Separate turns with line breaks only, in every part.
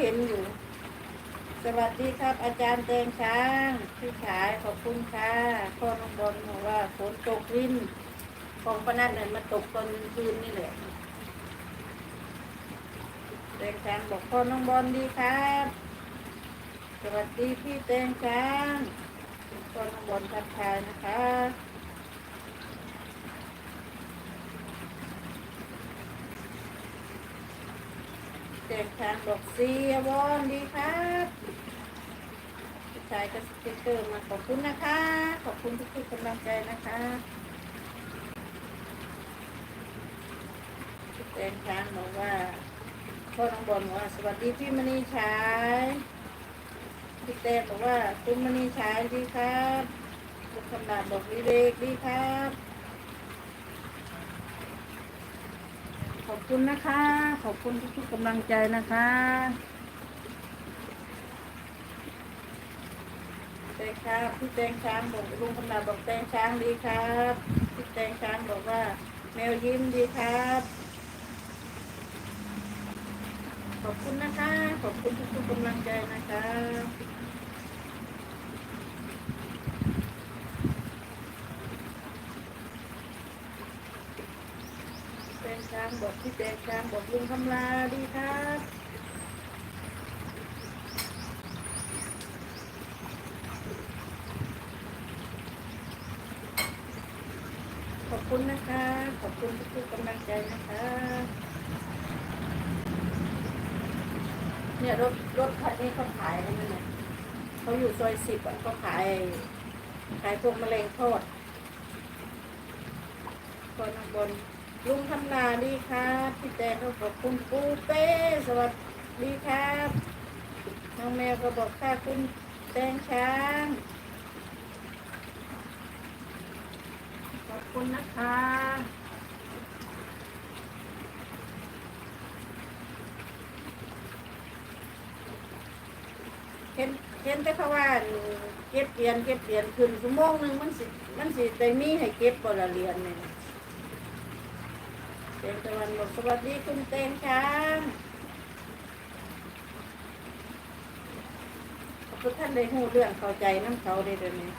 เห็นอยู่ สวัสดีครับ อาจารย์เตงช้างพี่ชายขอบคุณค่ะพ่อน้องบอลบอกว่าฝนตกรินของปนัดเนี่ยมาตกตอนคืนนี่แหละเตงช้างบอกพ่อน้องบอลดีครับ สวัสดีพี่เตงช้างพ่อน้องบอลทักทายนะคะ เด็กทางบอกเสียวอนดีครับผู้ชายก็สติ๊กเกอร์มาขอบคุณนะคะ ขอบคุณทุกๆกำลังใจนะคะเด็กทางบอกว่าพ่อน้องบอลบอกว่าสวัสดีพี่มณีชายพี่เต้บอกว่าคุณมณีชายดีครับคุณคำนาบอกวิเวกดีครับ ขอบคุณนะคะ ขอบคุณทุกๆกำลังใจนะคะแตงช้างพี่แตงช้างบอกลุงคำนาบอกแตงช้างดีครับพี่แตงช้างบอกว่า แมวยิ้มดีครับ ขอบคุณนะคะ ขอบคุณทุกๆกำลังใจนะคะ งช้างบอกพี่แตงช้างบอกลุงคำลาดีครับขอบคุณนะคะ ขอบคุณทุกๆกำลังใจนะคะ เนี่ยรถรถคันนี้เขาขายอะไรนั่นน่ะเขาอยู่ซอยสิบอะเขาขาย ขายพวกแมลงทอดคนบน ลุงทำนาดีครับพี่แจงก็ขอบคุณปูเป้สวัสดีครับน้องแมวก็บอกค่ะคุณแตงช้างขอบคุณนะคะเห็นเห็นแต่เขาว่าเก็บเหรียญเก็บเหรียญขึ้นชั่วโมงหนึ่งมันสิมันสิได้มีให้เก็บบ่ละเหรียญเนี่ย ตงตะวันบอกสวัสดีคุณเตงช้างขอบคุณท่านได้หูเรื่องเข้าใจน้ำเขาได้เดี๋ยวนี้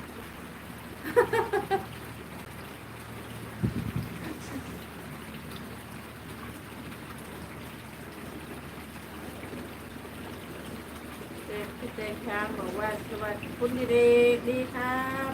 เด็กพี่แตงช้างบอกว่าสวัสดีคุณดีดีครับ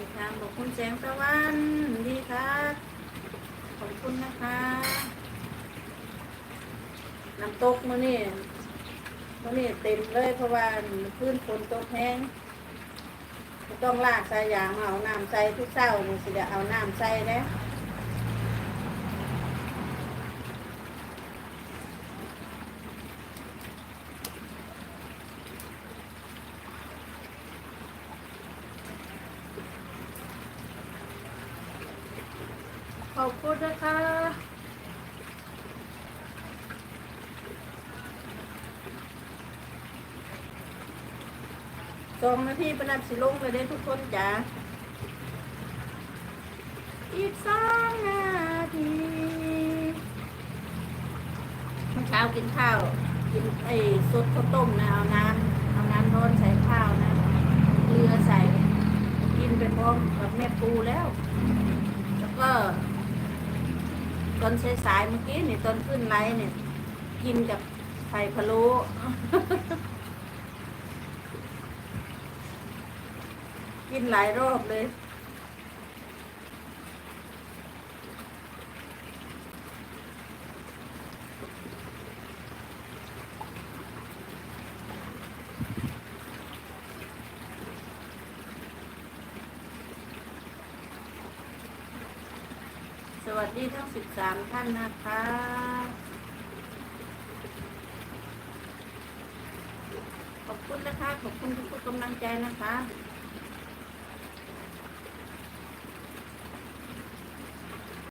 แตงช้างบอบคุณแสงตะวันดีครับขอบคุณนะคะน้ำตกมื้อนี่มื้อนี่เต็มเลยเพราะว่าพื้นฝนตกแห้งต้องลากสายยางมาเอาน้ำใส่ทุกเช้านี่สิจะเอาน้ำใส่แล้ว อบคุณนะคะสองนาทีประนัดสิลงเลยได้ทุกคนจ้ะอีกสองนาทีเมื่อเช้ากินข้าว กินไอ้สดข้าวต้มนะเอาน้ำเอาน้ำร้อนใส่ข้าวนะเกลือใส่กินไปพร้อมกับแม่ปูแล้ว แล้วก็ ตอนสายๆเมื่อกี้นี่ตอนขึ้นไลน์เนี่ยกินกับไข่พะโล้กินหลายรอบเลย วัสดีทั้ง 13 ท่านนะคะ ขอบคุณนะคะ ขอบคุณทุกกำลังใจนะคะ